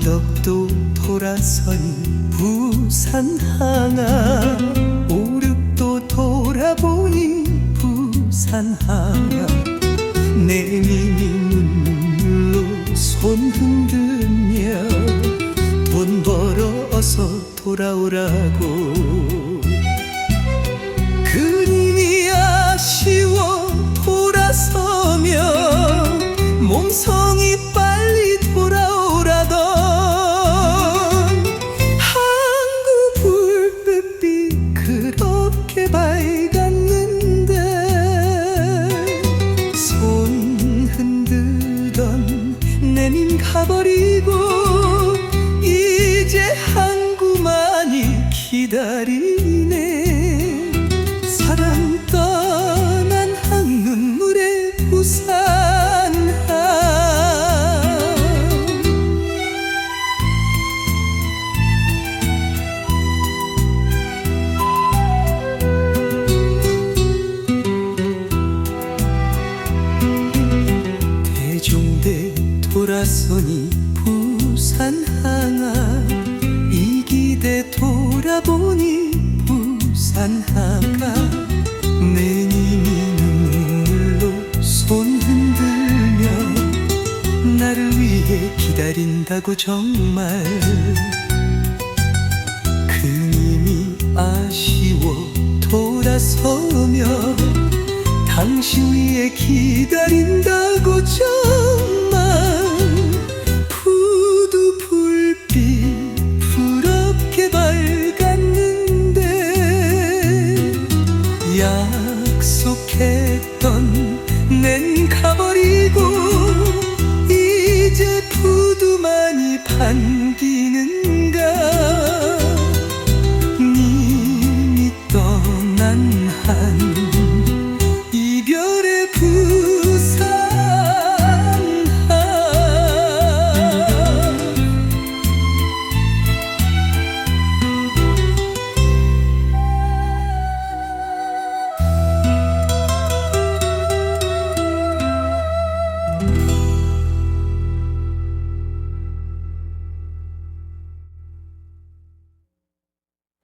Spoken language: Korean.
화덕도 돌아서니 부산 하나 오륙도 돌아보니 부산 하나 내민이 눈물로 손 흔들며 돈 벌어 어서 돌아오라고. 그님이 아쉬워 돌아서며 몸성이 버리고 이제 항구만이 기다리네. 사랑 떠난 한눈물의 부산 돌아서니 부산 항아. 이 기대 돌아보니 부산 항아. 내님이 눈물로 손 흔들며 나를 위해 기다린다고 정말 그님이 아쉬워 돌아서며 당신 위에 기다린다고 정말